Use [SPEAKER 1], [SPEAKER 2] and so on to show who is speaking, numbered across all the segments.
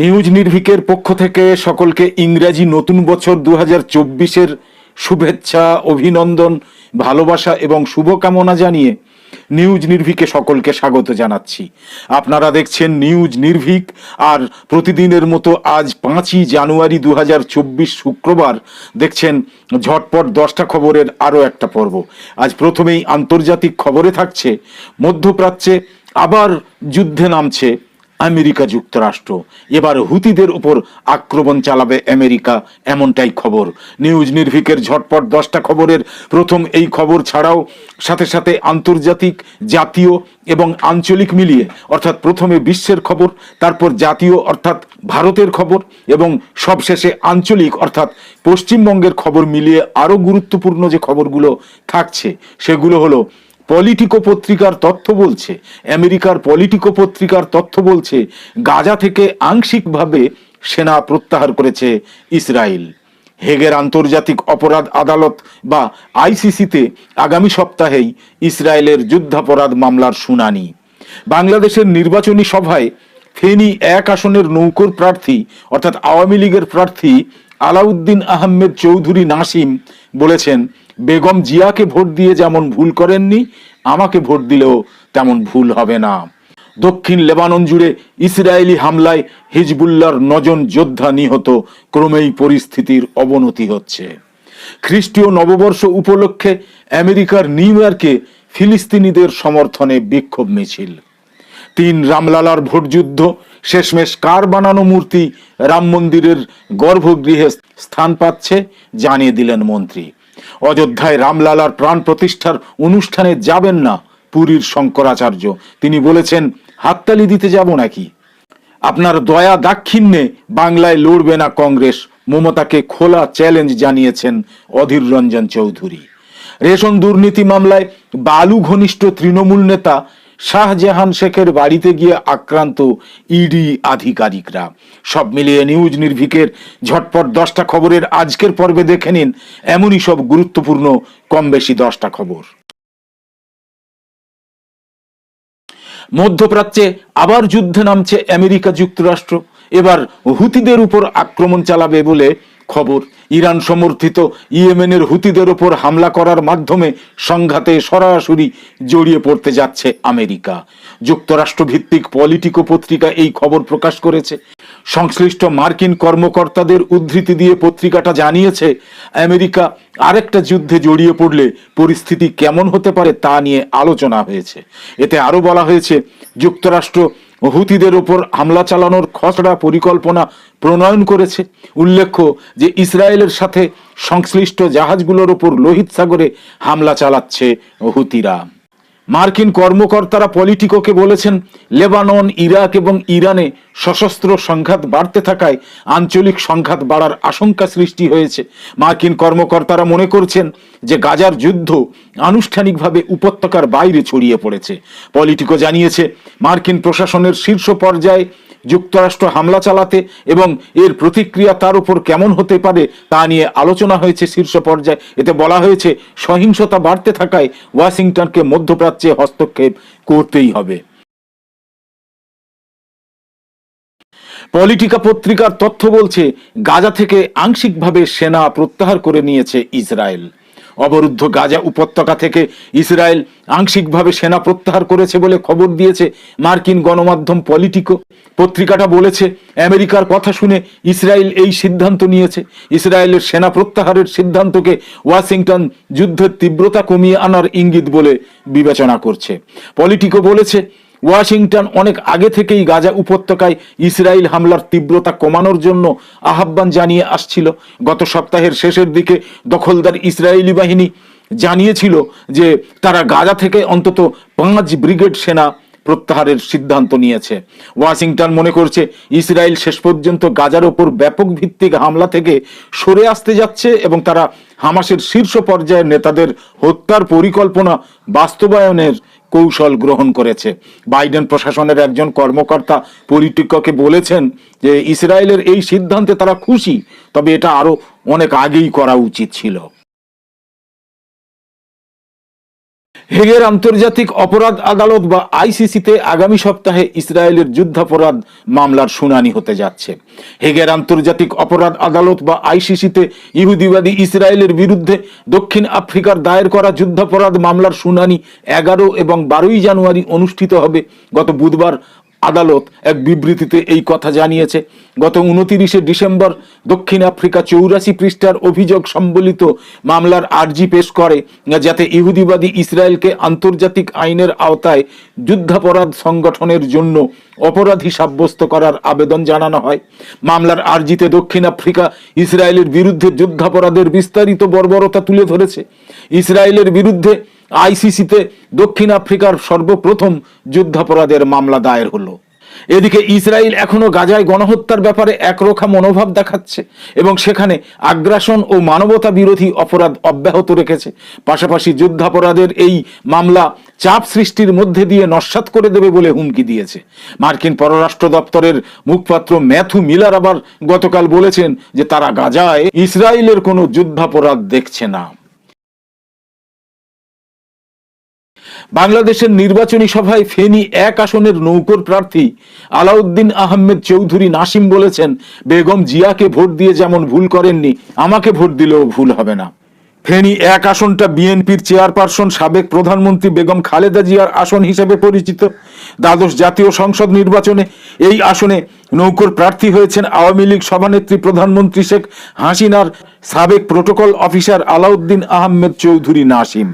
[SPEAKER 1] News নির্ভিকের পক্ষ থেকে সকলকে ইংরাজি নতুন বছর দু হাজার চব্বিশের শুভেচ্ছা, অভিনন্দন, ভালোবাসা এবং শুভকামনা জানিয়ে নিউজ নির্ভিকে সকলকে স্বাগত জানাচ্ছি। আপনারা দেখছেন নিউজ নির্ভিক আর প্রতিদিনের মতো আজ পাঁচই জানুয়ারি দু হাজার চব্বিশ শুক্রবার দেখছেন ঝটপট দশটা খবরের আরও একটা পর্ব। আজ প্রথমেই আন্তর্জাতিক খবরে থাকছে, মধ্যপ্রাচ্যে আবার যুদ্ধে নামছে আমেরিকা যুক্তরাষ্ট্র। এবার হুতিদের উপর আক্রমণ চালাবে আমেরিকা, এমনটাই খবর। নিউজ নির্ভিকের ঝটপট দশটা খবরের প্রথম এই খবর ছাড়াও সাথে সাথে আন্তর্জাতিক, জাতীয় এবং আঞ্চলিক মিলিয়ে, অর্থাৎ প্রথমে বিশ্বের খবর, তারপর জাতীয়, অর্থাৎ ভারতের খবর এবং সবশেষে আঞ্চলিক, অর্থাৎ পশ্চিমবঙ্গের খবর মিলিয়ে আরও গুরুত্বপূর্ণ যে খবরগুলো থাকছে, সেগুলো হলো পলিটিকো পত্রিকার তথ্য বলছে, আমেরিকার পলিটিকো পত্রিকার তথ্য বলছে, গাজা থেকে আংশিকভাবে সেনা প্রত্যাহার করেছে ইসরায়েল। হেগের আন্তর্জাতিক অপরাধ আদালত বা আইসিসিতে আগামী সপ্তাহেই ইসরায়েলের যুদ্ধাপরাধ মামলার শুনানি। বাংলাদেশের নির্বাচনী সভায় ফেনী এক আসনের নৌকর প্রার্থী, অর্থাৎ আওয়ামী লীগের প্রার্থী আলাউদ্দিন আহমেদ চৌধুরী নাসিম বলেছেন বেগম জিয়াকে ভোট দিয়ে যেমন ভুল করেননি, আমাকে ভোট দিলেও তেমন ভুল হবে না। দক্ষিণ লেবানন জুড়ে ইসরায়েলি হামলায় হিজবুল্লার নজন যোদ্ধা নিহত, ক্রমেই পরিস্থিতির অবনতি হচ্ছে। খ্রিস্টীয় নববর্ষ উপলক্ষে আমেরিকার নিউ ইয়র্কে ফিলিস্তিনিদের সমর্থনে বিক্ষোভ মিছিল। তিন রামলালার ভোটযুদ্ধ, শেষমেশ কার বানানো মূর্তি রাম মন্দিরের গর্ভগৃহে স্থান পাচ্ছে, জানিয়ে দিলেন মন্ত্রী। অযোধ্যায় রামলালার প্রাণ প্রতিষ্ঠার অনুষ্ঠানে যাবেন না পুরীর শঙ্করাচার্য। তিনি বলেছেন, হাততালি দিতে যাব নাকি? আপনার দয়া দাক্ষিণ্যে বাংলায় লড়বে না কংগ্রেস। মমতাকে খোলা চ্যালেঞ্জ জানিয়েছেন অধীর রঞ্জন চৌধুরী। রেশন দুর্নীতি মামলায় বালু ঘনিষ্ঠ তৃণমূল নেতা শাহজাহান শেখের বাড়িতে গিয়ে আক্রান্ত ইডি আধিকারিকরা। সব মিলিয়ে নিউজ নির্ভিকের ঝটপট দশটা খবরের আজকের পর্বে দেখে নিন এমনই সব গুরুত্বপূর্ণ, কম বেশি দশটা খবর। মধ্যপ্রাচ্যে আবার যুদ্ধে নামছে আমেরিকা যুক্তরাষ্ট্র। এবার হুতিদের উপর আক্রমণ চালাবে বলে খবর, ইরান সমর্থিত ইয়েমেনের হুতিদের ওপর হামলা করার মাধ্যমে সংঘাতে সরাসরি জড়িয়ে পড়তে যাচ্ছে আমেরিকা। যুক্তরাষ্ট্র ভিত্তিক পলিটিকো পত্রিকা এই খবর প্রকাশ করেছে। সংশ্লিষ্ট মার্কিন কর্মকর্তাদের উদ্ধৃতি দিয়ে পত্রিকাটা জানিয়েছে, আমেরিকা আরেকটা যুদ্ধে জড়িয়ে পড়লে পরিস্থিতি কেমন হতে পারে তা নিয়ে আলোচনা হয়েছে। এতে আরও বলা হয়েছে, যুক্তরাষ্ট্র হুতিদের ওপর হামলা চালানোর খসড়া পরিকল্পনা প্রণয়ন করেছে। উল্লেখ্য যে ইসরায়েলের সাথে সংশ্লিষ্ট জাহাজগুলোর ওপর লোহিত সাগরে হামলা চালাচ্ছে হুতিরা মার্কিন কর্মকর্তারা পলিটিকোকে বলেছেন, লেবানন, ইরাক এবং ইরানে সশস্ত্র সংঘাত বাড়তে থাকায় আঞ্চলিক সংঘাত বাড়ার আশঙ্কা সৃষ্টি হয়েছে। মার্কিন কর্মকর্তারা মনে করছেন যে গাজার যুদ্ধ আনুষ্ঠানিকভাবে উপত্যকার বাইরে ছড়িয়ে পড়েছে। পলিটিকো জানিয়েছে, মার্কিন প্রশাসনের শীর্ষ পর্যায়ে যুক্তরাষ্ট্র হামলা চালাতে এবং এর প্রতিক্রিয়া তার উপর কেমন হতে পারে তা নিয়ে আলোচনা হয়েছে শীর্ষ পর্যায়ে। এতে বলা হয়েছে, সহিংসতা বাড়তে থাকায় ওয়াশিংটনকে মধ্যপ্রাচ্যে হস্তক্ষেপ করতেই হবে। পলিটিকা পত্রিকার তথ্য বলছে, গাজা থেকে আংশিকভাবে সেনা প্রত্যাহার করে নিয়েছে ইসরায়েল। অবরুদ্ধ গাজা উপত্যকা থেকে ইসরায়েল আংশিকভাবে সেনা প্রত্যাহার করেছে বলে খবর দিয়েছে মার্কিন গণমাধ্যম পলিটিকো। পত্রিকাটা বলেছে, আমেরিকার কথা শুনে ইসরায়েল এই সিদ্ধান্ত নিয়েছে। ইসরায়েলের সেনা প্রত্যাহারের সিদ্ধান্তকে ওয়াশিংটন যুদ্ধের তীব্রতা কমিয়ে আনার ইঙ্গিত বলে বিবেচনা করছে। পলিটিকো বলেছে, ওয়াশিংটন অনেক আগে থেকেই গাজা উপত্যকায় ইসরায়েল হামলার তীব্রতা কমানোর জন্য আহ্বান জানিয়ে আসছিল। গত সপ্তাহের শেষের দিকে দখলদার ইসরায়েলি বাহিনী জানিয়েছিল যে তারা গাজা থেকে অন্তত পাঁচ ব্রিগেড সেনা প্রত্যাহারের সিদ্ধান্ত নিয়েছে। ওয়াশিংটন মনে করছে, ইসরায়েল শেষ পর্যন্ত গাজার ওপর ব্যাপক ভিত্তিক হামলা থেকে সরে আসতে যাচ্ছে এবং তারা হামাসের শীর্ষ পর্যায়ের নেতাদের হত্যার পরিকল্পনা বাস্তবায়নের কৌশল গ্রহণ করেছে। বাইডেন প্রশাসনের একজন কর্মকর্তা পলিটিককে বলেছেন যে, ইসরায়েলের এই সিদ্ধান্তে তারা খুশি, তবে এটা আরও অনেক আগেই করা উচিত ছিল। হেগের আন্তর্জাতিক অপরাধ আদালত বা আইসিসিতে আগামী সপ্তাহে ইসরায়েলের যুদ্ধাপরাধ মামলার শুনানি হতে যাচ্ছে। হেগের আন্তর্জাতিক অপরাধ আদালত বা আইসিসিতে ইহুদিবাদী ইসরায়েলের বিরুদ্ধে দক্ষিণ আফ্রিকার দায়ের করা যুদ্ধাপরাধ মামলার শুনানি এগারো এবং বারোই জানুয়ারি অনুষ্ঠিত হবে। গত বুধবার আদালত এক বিবৃতিতে এই কথা জানিয়েছে। গত উনতিরিশে ডিসেম্বর দক্ষিণ আফ্রিকা চৌরাশি পৃষ্ঠার অভিযোগ সম্বলিত মামলার আর্জি পেশ করে, যাতে ইহুদিবাদী ইসরায়েলকে আন্তর্জাতিক আইনের আওতায় যুদ্ধাপরাধ সংগঠনের জন্য অপরাধী সাব্যস্ত করার আবেদন জানানো হয়। মামলার আর্জিতে দক্ষিণ আফ্রিকা ইসরায়েলের বিরুদ্ধে যুদ্ধাপরাধের বিস্তারিত বর্বরতা তুলে ধরেছে। ইসরায়েলের বিরুদ্ধে আইসিসিতে দক্ষিণ আফ্রিকার সর্বপ্রথম যুদ্ধাপরাধের মামলা দায়ের হলো। এদিকে ইসরায়েল এখনও গাজায় গণহত্যার ব্যাপারে একরোখা মনোভাব দেখাচ্ছে এবং সেখানে আগ্রাসন ও মানবতা বিরোধী অপরাধ অব্যাহত রেখেছে। পাশাপাশি যুদ্ধাপরাধের এই মামলা চাপ সৃষ্টির মধ্যে দিয়ে নস্বাত করে দেবে বলে হুমকি দিয়েছে। মার্কিন পররাষ্ট্র দপ্তরের মুখপাত্র ম্যাথু মিলার আবার গতকাল বলেছেন যে তারা গাজায় ইসরায়েলের কোনো যুদ্ধাপরাধ দেখছে না। বাংলাদেশের নির্বাচনী সভায় ফেনী এক আসনের নৌকর প্রার্থী আলাউদ্দিন আহমেদ চৌধুরী নাসিম বলেছেন, বেগম জিয়াকে ভোট দিয়ে যেমন ভুল করেননি, আমাকে ভোট দিলেও ভুল হবে না। ফেনী এক আসনটা বিএনপির চেয়ারপারসন, সাবেক প্রধানমন্ত্রী বেগম খালেদা জিয়ার আসন হিসেবে পরিচিত। দ্বাদশ জাতীয় সংসদ নির্বাচনে এই আসনে নৌকর প্রার্থী হয়েছেন আওয়ামী লীগ সভানেত্রী প্রধানমন্ত্রী শেখ হাসিনার সাবেক প্রোটোকল অফিসার আলাউদ্দিন আহমেদ চৌধুরী নাসিম।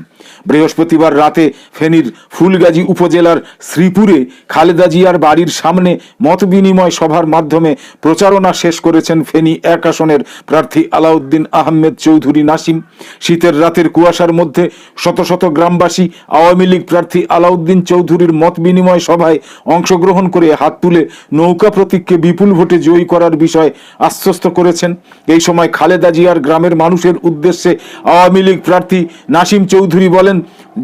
[SPEAKER 1] বৃহস্পতিবার রাতে ফেনীর ফুলগাজী উপজেলার শ্রীপুরে খালেদা জিয়ার বাড়ির সামনে মত বিনিময় সভার মাধ্যমে প্রচারণা শেষ করেছেন ফেনী এক আসনের প্রার্থী আলাউদ্দিন আহমেদ চৌধুরী নাসিম। শীতের রাতের কুয়াশার মধ্যে শত শত গ্রামবাসী, আওয়ামী লীগ প্রার্থী আলাউদ্দিন চৌধুরীর মত বিনিময় সভায় অংশগ্রহণ করে হাত তুলে নৌকা প্রতীককে বিপুল ভোটে জয়ী করার বিষয় আশ্বস্ত করেছেন। এই সময় খালেদা জিয়ার গ্রামের মানুষের উদ্দেশ্যে আওয়ামী লীগ প্রার্থী নাসিম চৌধুরী বলেন,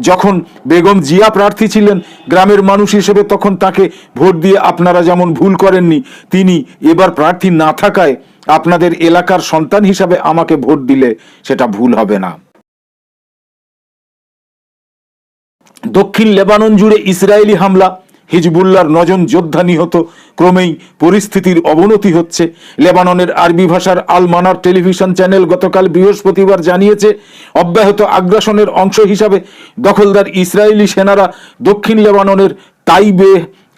[SPEAKER 1] যখন বেগম জিয়া প্রার্থী ছিলেন, গ্রামের মানুষ হিসেবে তখন তাকে ভোট দিয়ে আপনারা যেমন ভুল করেননি, তিনি এবার প্রার্থী না থাকায় আপনাদের এলাকার সন্তান হিসাবে আমাকে ভোট দিলে সেটা ভুল হবে না। দক্ষিণ লেবানন জুড়ে ইসরায়েলি হামলা হিজবুল্লার নজন যোদ্ধা নিহত। ক্রমেই পরিস্থিতির অবনতি হচ্ছে। লেবাননের আরবি ভাষার আল মানার টেলিভিশন চ্যানেল গতকাল বৃহস্পতিবার জানিয়েছে, অব্যাহত আগ্রাসনের অংশ হিসাবে দখলদার ইসরায়েলি সেনারা দক্ষিণ লেবাননের তাইবে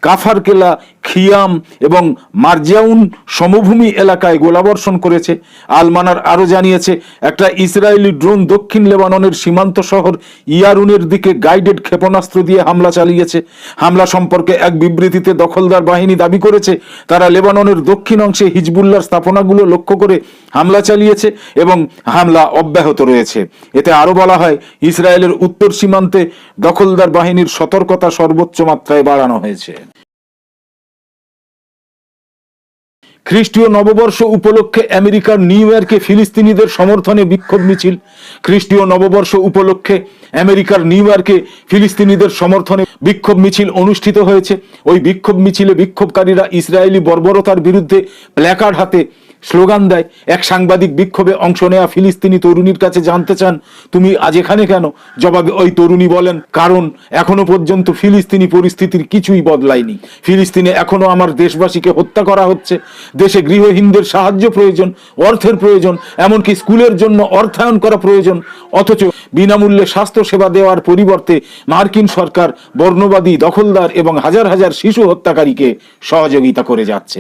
[SPEAKER 1] কাফারকেলা খিয়াম এবং মার্জিয়াউন সমভূমি এলাকায় গোলাবর্ষণ করেছে। আলমানার আরও জানিয়েছে, একটা ইসরায়েলি ড্রোন দক্ষিণ লেবাননের সীমান্ত শহর ইয়ারুনের দিকে গাইডেড ক্ষেপণাস্ত্র দিয়ে হামলা চালিয়েছে। হামলা সম্পর্কে এক বিবৃতিতে দখলদার বাহিনী দাবি করেছে, তারা লেবাননের দক্ষিণ অংশে হিজবুল্লার স্থাপনাগুলো লক্ষ্য করে হামলা চালিয়েছে এবং হামলা অব্যাহত রয়েছে। এতে আরও বলা হয়, ইসরায়েলের উত্তর সীমান্তে দখলদার বাহিনীর সতর্কতা সর্বোচ্চ মাত্রায় বাড়ানো হয়েছে। খ্রিস্টীয় নববর্ষ উপলক্ষে আমেরিকার নিউ ইয়র্কে ফিলিস্তিনিদের সমর্থনে বিক্ষোভ মিছিল। খ্রিস্টীয় নববর্ষ উপলক্ষে আমেরিকার নিউ ইয়র্কে ফিলিস্তিনিদের সমর্থনে বিক্ষোভ মিছিল অনুষ্ঠিত হয়েছে। ওই বিক্ষোভ মিছিলে বিক্ষোভকারীরা ইসরায়েলি বর্বরতার বিরুদ্ধে প্ল্যাকার্ড হাতে স্লোগান দেয়, এক সাংবাদিক বিক্ষোভে অংশ নেওয়া ফিলিস্তিনি তরুণীর কাছে জানতে চান, তুমি আজ এখানে কেন? জবাবে ওই তরুণী বলেন, কারণ এখনও পর্যন্ত ফিলিস্তিনি পরিস্থিতির কিছুই বদলায়নি। ফিলিস্তিনে এখনও আমার দেশবাসীকে হত্যা করা হচ্ছে। দেশে গৃহহীনদের সাহায্য প্রয়োজন, অর্থের প্রয়োজন, এমনকি স্কুলের জন্য অর্থায়ন করা প্রয়োজন। অথচ বিনামূল্যে স্বাস্থ্য সেবা দেওয়ার পরিবর্তে মার্কিন সরকার বর্ণবাদী দখলদার এবং হাজার হাজার শিশু হত্যাকারীকে সহযোগিতা করে যাচ্ছে।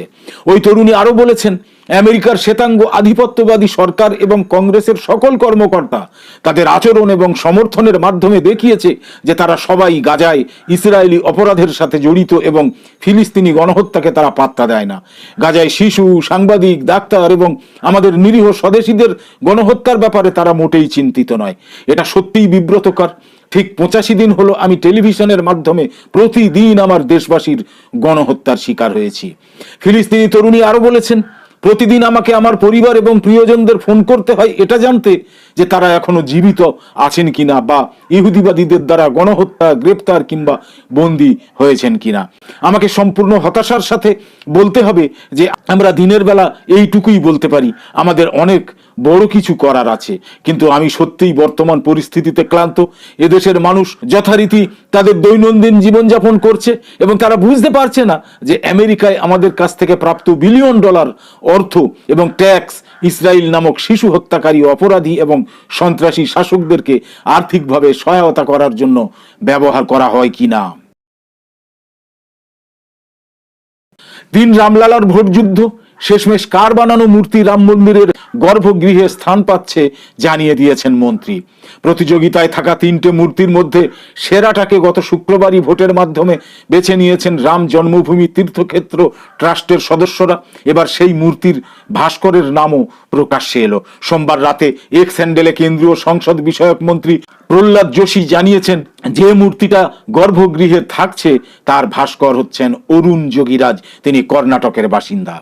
[SPEAKER 1] ওই তরুণী আরও বলেছেন আমেরিকার শ্বেতাঙ্গ আধিপত্যবাদী সরকার এবং কংগ্রেসের সকল কর্মকর্তা তাদের আচরণ এবং সমর্থনের মাধ্যমে দেখিয়েছে যে তারা সবাই গাজায় ইসরায়েলি অপরাধের সাথে জড়িত এবং ফিলিস্তিনি গণহত্যাকে তারা পাত্তা দেয় না। গাজায় শিশু, সাংবাদিক, ডাক্তার এবং আমাদের নিরীহ স্বদেশীদের গণহত্যার ব্যাপারে তারা মোটেই চিন্তিত নয়। এটা সত্যিই বিব্রতকর। ঠিক পঁচাশি দিন হলো আমি টেলিভিশনের মাধ্যমে প্রতিদিন আমার দেশবাসীর গণহত্যার শিকার হয়েছি। ফিলিস্তিনি তরুণী আরও বলেছেন প্রতিদিন আমাকে আমার পরিবার এবং প্রিয়জনদের ফোন করতে হয় এটা জানতে যে তারা এখনও জীবিত আছেন কিনা বা ইহুদিবাদীদের দ্বারা গণহত্যা, গ্রেপ্তার কিংবা বন্দি হয়েছেন কিনা। আমাকে সম্পূর্ণ হতাশার সাথে বলতে হবে যে আমরা দিনের বেলা এইটুকুই বলতে পারি, আমাদের অনেক বড় কিছু করার আছে। কিন্তু আমি সত্যিই বর্তমান পরিস্থিতিতে ক্লান্ত। এদেশের মানুষ যথারীতি তাদের দৈনন্দিন জীবনযাপন করছে এবং তারা বুঝতে পারছে না যে আমেরিকায় আমাদের কাছ থেকে প্রাপ্ত বিলিয়ন ডলার অর্থ এবং ট্যাক্স ইসরায়েল নামক শিশু হত্যাকারী অপরাধী এবং সন্ত্রাসী শাসকদেরকে আর্থিকভাবে সহায়তা করার জন্য ব্যবহার করা হয় কিনা তিন রামলালার ভোটযুদ্ধ শেষমেশ কার বানানো মূর্তি রাম মন্দিরের গর্ভগৃহে স্থান পাচ্ছে জানিয়ে দিয়েছেন মন্ত্রী। প্রতিযোগিতায় থাকা তিনটে মূর্তির মধ্যে সেরাটাকে গত শুক্রবারই ভোটের মাধ্যমে বেছে নিয়েছেন রাম জন্মভূমি তীর্থক্ষেত্র ট্রাস্টের সদস্যরা। এবার সেই মূর্তির ভাস্করের নামও প্রকাশ্যে এলো। সোমবার রাতে এক স্যান্ডেলে কেন্দ্রীয় সংসদ বিষয়ক মন্ত্রী প্রহ্লাদ যোশী জানিয়েছেন, যে মূর্তিটা গর্ভগৃহে থাকছে, তার ভাস্কর হচ্ছেন অরুণ যোগীরাজ। তিনি কর্ণাটকের বাসিন্দা।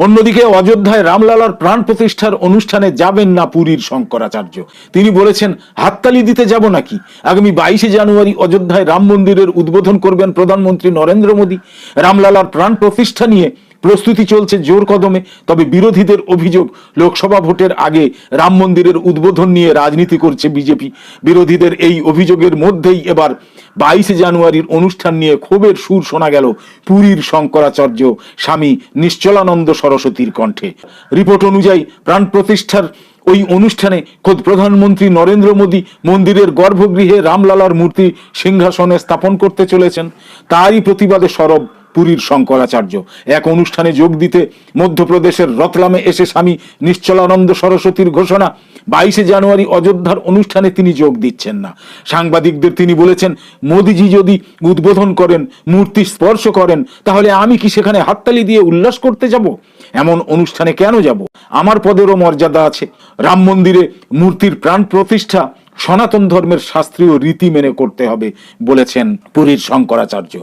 [SPEAKER 1] অন্যদিকে অযোধ্যায় রামলালার প্রাণ প্রতিষ্ঠার অনুষ্ঠানে যাবেন না পুরীর শঙ্করাচার্য। তিনি বলেছেন, হাততালি দিতে যাব নাকি? আগামী বাইশে জানুয়ারি অযোধ্যায় রাম মন্দিরের উদ্বোধন করবেন প্রধানমন্ত্রী নরেন্দ্র মোদী। রামলালার প্রাণ প্রতিষ্ঠা নিয়ে প্রস্তুতি চলছে জোর কদমে, তবে বিরোধীদের অভিযোগ, লোকসভা ভোটের আগে রাম মন্দিরের উদ্বোধন নিয়ে রাজনীতি করছে বিজেপি। বিরোধীদের এই অভিযোগের মধ্যেই এবার বাইশে জানুয়ারির অনুষ্ঠান নিয়ে ক্ষোভের সুর শোনা গেল পুরীর শঙ্করাচার্য স্বামী নিশ্চলানন্দ সরস্বতীর কণ্ঠে। রিপোর্ট অনুযায়ী প্রাণ প্রতিষ্ঠার ওই অনুষ্ঠানে খোদ প্রধানমন্ত্রী নরেন্দ্র মোদী মন্দিরের গর্ভগৃহে রামলালার মূর্তি সিংহাসনে স্থাপন করতে চলেছেন। তারই প্রতিবাদে সরব পুরীর শঙ্করাচার্য। এক অনুষ্ঠানে যোগ দিতে মধ্যপ্রদেশের রতলামে এসে স্বামী নিশ্চলানন্দ সরস্বতীর ঘোষণা, বাইশে জানুয়ারি অযোধ্যার অনুষ্ঠানে তিনি যোগ দিচ্ছেন না। সাংবাদিকদের তিনি বলেছেন, মোদিজি যদি উদ্বোধন করেন, মূর্তি স্পর্শ করেন, তাহলে আমি কি সেখানে হাততালি দিয়ে উল্লাস করতে যাব? এমন অনুষ্ঠানে কেন যাব? আমার পদেরও মর্যাদা আছে। রাম মন্দিরে মূর্তির প্রাণ প্রতিষ্ঠা, সনাতন ধর্মের শাস্ত্রীয় রীতি মেনে করতে হবে, বলেছেন পুরীর শঙ্করাচার্য।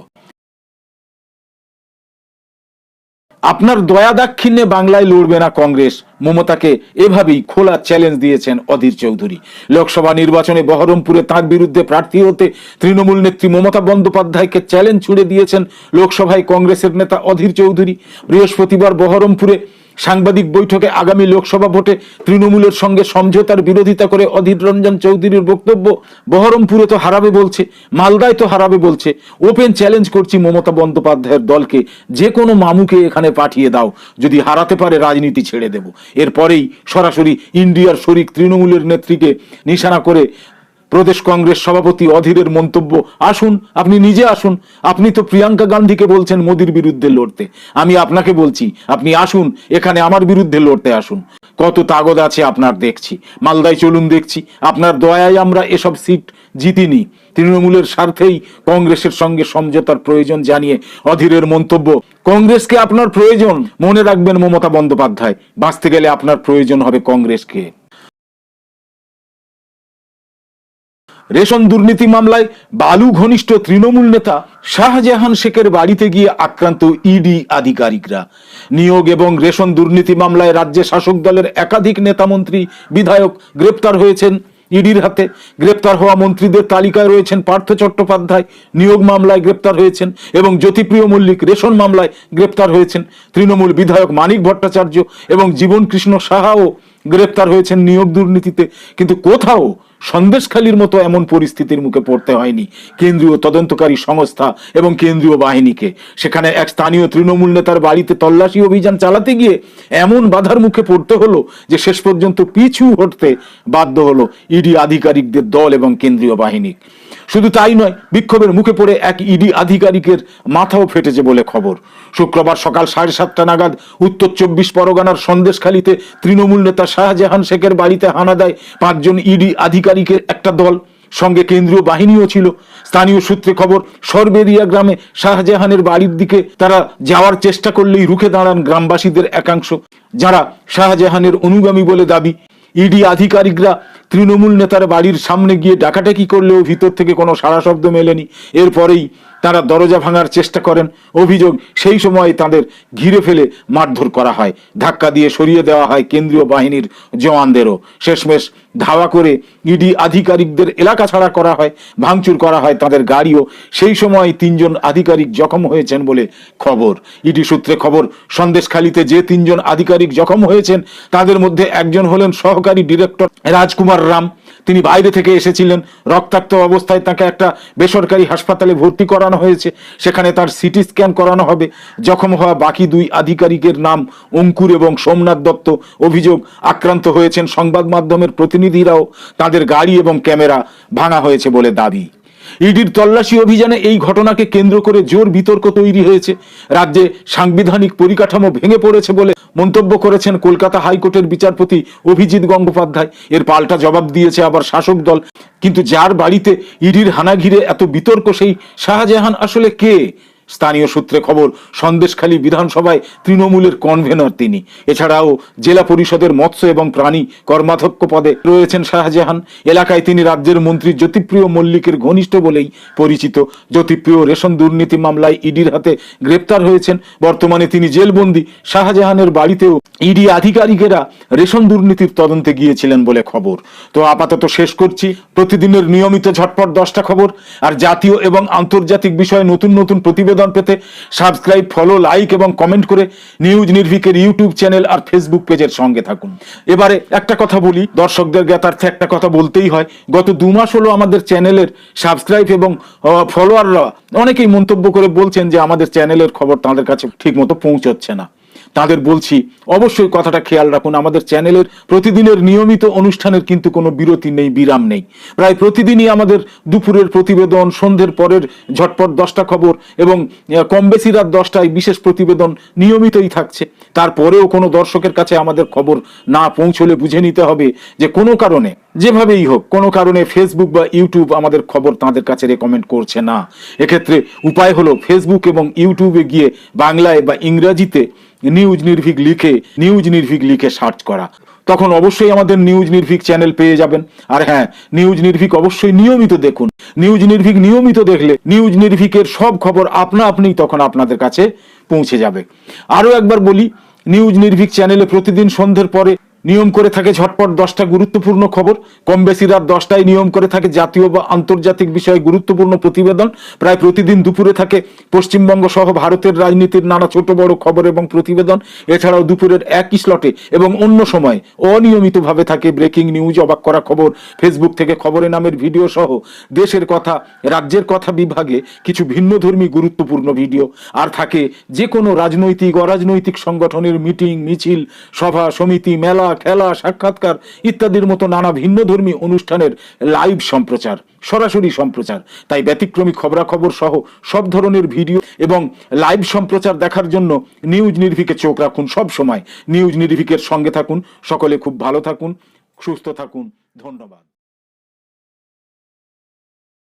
[SPEAKER 1] আপনার দয়া দাক্ষিণ্যে বাংলায় লড়বে না কংগ্রেস। মমতাকে এভাবেই খোলা চ্যালেঞ্জ দিয়েছেন অধীর চৌধুরী। লোকসভা নির্বাচনে বহরমপুরে তার বিরুদ্ধে প্রার্থী হতে তৃণমূল নেত্রী মমতা বন্দ্যোপাধ্যায়কে চ্যালেঞ্জ ছুড়ে দিয়েছেন লোকসভায় কংগ্রেসের নেতা অধীর চৌধুরী। বৃহস্পতিবার বহরমপুরে সাংবাদিক বৈঠকে আগামী লোকসভা ভোটে তৃণমূলের সঙ্গে সমঝোতার বিরোধিতা করে অধীর রঞ্জন চৌধুরীর বক্তব্য বহরমপুরে তো হারাবে বলছে, মালদায় তো হারাবে বলছে। ওপেন চ্যালেঞ্জ করছি মমতা বন্দ্যোপাধ্যায়ের দলকে। যে কোনো মামুকে এখানে পাঠিয়ে দাও। যদি হারাতে পারে রাজনীতি ছেড়ে দেব। এরপরেই সরাসরি ইন্ডিয়ার শরিক তৃণমূলের নেত্রীকে নিশানা করে প্রদেশ কংগ্রেস সভাপতি অধীরের মন্তব্য। আসুন, আপনি নিজে আসুন। আপনি তো প্রিয়াঙ্কা গান্ধীকে বলছেন মোদির বিরুদ্ধে লড়তে। আমি আপনাকে বলছি, আপনি আসুন, এখানে আমার বিরুদ্ধে লড়তে আসুন। কত তাগদ আছে আপনার দেখছি। মালদায় চলুন দেখছি। আপনার দয়ায় আমরা এসব সিট জিতিনি। তৃণমূলের স্বার্থেই কংগ্রেসের সঙ্গে সমঝোতার প্রয়োজন জানিয়ে অধীরের মন্তব্য। কংগ্রেসকে আপনার প্রয়োজন। মনে রাখবেন মমতা বন্দ্যোপাধ্যায়, বাঁচতে গেলে আপনার প্রয়োজন হবে কংগ্রেসকে। রেশন দুর্নীতি মামলায় বালু ঘনিষ্ঠ তৃণমূল নেতা শাহজাহান শেখের বাড়িতে গিয়ে আক্রান্ত ইডি আধিকারিকরা। নিয়োগ এবং রেশন দুর্নীতি মামলায় রাজ্যে শাসক দলের একাধিক নেতামন্ত্রী বিধায়ক গ্রেপ্তার হয়েছেন। ইডির হাতে গ্রেপ্তার হওয়া মন্ত্রীদের তালিকায় রয়েছেন পার্থ চট্টোপাধ্যায়, নিয়োগ মামলায় গ্রেপ্তার হয়েছেন এবং জ্যোতিপ্রিয় মল্লিক রেশন মামলায় গ্রেপ্তার হয়েছেন। তৃণমূল বিধায়ক মানিক ভট্টাচার্য এবং জীবন কৃষ্ণ সাহাও গ্রেপ্তার হয়েছেন নিয়োগ দুর্নীতিতে। কিন্তু কোথাও সন্দেশখালীর মতো এমন পরিস্থিতির মুখে পড়তে হয়নি। কেন্দ্রীয় তদন্তকারী সংস্থা এবং কেন্দ্রীয় বাহিনীকে। সেখানে এক স্থানীয় তৃণমূল নেতার বাড়িতে তল্লাশি অভিযান চালাতে গিয়ে এমন বাধার মুখে পড়তে হলো যে শেষ পর্যন্ত পিছু হটতে বাধ্য হলো ইডি আধিকারিকদের দল এবং কেন্দ্রীয় বাহিনী। শুধু তাই নয়, বিক্ষোভের মুখে পড়ে এক ইডি আধিকারিকের মাথাও ফেটেছে বলে খবর। শুক্রবার সকাল সাড়ে সাতটা নাগাদ উত্তর চব্বিশ পরগনার সন্দেশখালীতে তৃণমূল নেতা শাহজাহান শেখের বাড়িতে হানা দেয় পাঁচজন ইডি আধিকারিকের একটা দল। সঙ্গে কেন্দ্রীয় বাহিনীও ছিল। স্থানীয় সূত্রে খবর, সরবেরিয়া গ্রামে শাহজাহানের বাড়ির দিকে তারা যাওয়ার চেষ্টা করলেই রুখে দাঁড়ান গ্রামবাসীদের একাংশ, যারা শাহজাহানের অনুগামী বলে দাবি। ইডি আধিকারিকরা তৃণমূল নেতার বাড়ির সামনে গিয়ে ডাকাটাকি করলেও ভিতর থেকে কোনো সারা শব্দ মেলেনি। এরপরেই তারা দরজা ভাঙার চেষ্টা করেন। অভিযোগ সেই সময় তাদের ঘিরে ফেলে মারধর করা হয়। ধাক্কা দিয়ে সরিয়ে দেওয়া হয় কেন্দ্রীয় বাহিনীর জওয়ানদেরও। শেষমেশ ধাওয়া করে ইডি আধিকারিকদের এলাকা ছাড়া করা হয়, ভাঙচুর করা হয় তাদের গাড়িও। সেই সময় তিনজন আধিকারিক জখম হয়েছেন বলে খবর। ইডি সূত্রে খবর, সন্দেশখালিতে যে তিনজন আধিকারিক জখম হয়েছেন, তাদের মধ্যে একজন হলেন সহকারী ডিরেক্টর রাজকুমার রাম, তিনি বাইরে থেকে এসেছিলেন। রক্তাক্ত অবস্থায় তাকে একটা বেসরকারি হাসপাতালে ভর্তি করানো হয়েছে। সেখানে তার সিটি স্ক্যান করানো হবে। জখম হওয়া বাকি দুই আধিকারিকের নাম অঙ্কুর এবং সোমনাথ দত্ত। অভিযোগ, আক্রান্ত হয়েছেন সংবাদ মাধ্যমের প্রতিনিধিরাও। তাদের গাড়ি এবং ক্যামেরা ভাঙা হয়েছে বলে দাবি। ইডির তল্লাশি অভিযানে এই ঘটনাকে কেন্দ্র করে জোর বিতর্ক তৈরি হয়েছে। রাজ্যে সাংবিধানিক পরিকাঠামো ভেঙে পড়েছে বলে মন্তব্য করেছেন কলকাতা হাইকোর্টের বিচারপতি অভিজিৎ গঙ্গোপাধ্যায়। এর পাল্টা জবাব দিয়েছে আবার শাসক দল। কিন্তু যার বাড়িতে ইডির হানা ঘিরে এত বিতর্ক, সেই শাহজাহান আসলে কে? স্থানীয় সূত্রে খবর, সন্দেশখালী বিধানসভায় তৃণমূলের কনভেনর তিনি। এছাড়াও জেলা পরিষদের মৎস্য এবং প্রাণী কর্মাধ্যক্ষ পদে রয়েছেন শাহজাহান। এলাকায় তিনি রাজ্যের মন্ত্রী জ্যোতিপ্রিয় মল্লিকের ঘনিষ্ঠ বলেই পরিচিত। জ্যোতিপ্রিয় রেশন দুর্নীতি মামলায় ইডির হাতে গ্রেপ্তার হয়েছেন। বর্তমানে তিনি জেলবন্দি। শাহজাহানের বাড়িতেও ইডি আধিকারিকেরা রেশন দুর্নীতির তদন্তে গিয়েছিলেন বলে খবর। তো আপাতত শেষ করছি। প্রতিদিনের নিয়মিত ঝটপট দশটা খবর। আর জাতীয় এবং আন্তর্জাতিক বিষয়ে নতুন নতুন প্রতিবেদন পেতে সাবস্ক্রাইব, ফলো, লাইক এবং কমেন্ট করে নিউজ নির্ভিকের ইউটিউব চ্যানেল আর ফেসবুক পেজের সঙ্গে থাকুন। এবারে একটা কথা বলি, দর্শকদের জ্ঞাতার্থে একটা কথা বলতেই হয়, গত দু মাস হলো আমাদের চ্যানেলের সাবস্ক্রাইব এবং ফলোয়াররা অনেকেই মন্তব্য করে বলছেন যে আমাদের চ্যানেলের খবর তাদের কাছে ঠিক মতো পৌঁছচ্ছে না। তাদের বলছি, অবশ্যই কথাটা খেয়াল রাখুন, আমাদের চ্যানেলের প্রতিদিনের নিয়মিত অনুষ্ঠানের কিন্তু কোনো বিরতি নেই, বিরাম নেই। প্রায় প্রতিদিনই আমাদের দুপুরের প্রতিবেদন, সন্ধ্যের পরের ঝটপট দশটা খবর এবং কম বেশি রাত দশটায় বিশেষ প্রতিবেদন নিয়মিতই থাকছে। তারপরেও কোনো দর্শকের কাছে আমাদের খবর না পৌঁছলে বুঝে নিতে হবে যে কোনো কারণে, যেভাবেই হোক, কোনো কারণে ফেসবুক বা ইউটিউব আমাদের খবর তাদের কাছে রেকমেন্ড করছে না। এক্ষেত্রে উপায় হলো ফেসবুক এবং ইউটিউবে গিয়ে বাংলায় বা ইংরাজিতে নিউজ নির্ভীক লিখে, নিউজ নির্ভীক লিখে সার্চ করা। তখন অবশ্যই আমাদের নিউজ নির্ভীক চ্যানেল পেয়ে যাবেন। আর হ্যাঁ নিউজ নির্ভীক অবশ্যই নিয়মিত দেখুন। নিউজ নির্ভীক নিয়মিত দেখলে নিউজ নির্ভিকের সব খবর আপনা আপনি তখন আপনাদের কাছে পৌঁছে যাবে। আরও একবার বলি, নিউজ নির্ভীক চ্যানেলে প্রতিদিন সন্ধ্যের পরে নিয়ম করে থাকে ঝটপট দশটা গুরুত্বপূর্ণ খবর। কম বেশি রাত দশটায় নিয়ম করে থাকে জাতীয় বা আন্তর্জাতিক বিষয়ে গুরুত্বপূর্ণ প্রতিবেদন। প্রায় প্রতিদিন দুপুরে থাকে পশ্চিমবঙ্গ সহ ভারতের রাজনীতির নানা ছোট বড় খবর এবং প্রতিবেদন। এছাড়াও দুপুরের একই স্লটে এবং অন্য সময় অনিয়মিতভাবে থাকে ব্রেকিং নিউজ, অবাক করা খবর, ফেসবুক থেকে খবরে নামের ভিডিও সহ দেশের কথা, রাজ্যের কথা বিভাগে কিছু ভিন্নধর্মী গুরুত্বপূর্ণ ভিডিও। আর থাকে যে কোনো রাজনৈতিক, অরাজনৈতিক সংগঠনের মিটিং, মিছিল, সভা, সমিতি, মেলা খেলা, সাক্ষাৎকার ইত্যাদির মতো নানা ভিন্নধর্মী অনুষ্ঠানের লাইভ সম্প্রচার, সরাসরি সম্প্রচার। তাই ব্যতিক্রমী খবরাখবর সহ সব ধরনের ভিডিও এবং লাইভ সম্প্রচার দেখার জন্য নিউজ নির্ভিকে চোখ রাখুন সব সময়। নিউজ নির্ভিকের সঙ্গে থাকুন। সকলে খুব ভালো থাকুন, সুস্থ থাকুন। ধন্যবাদ।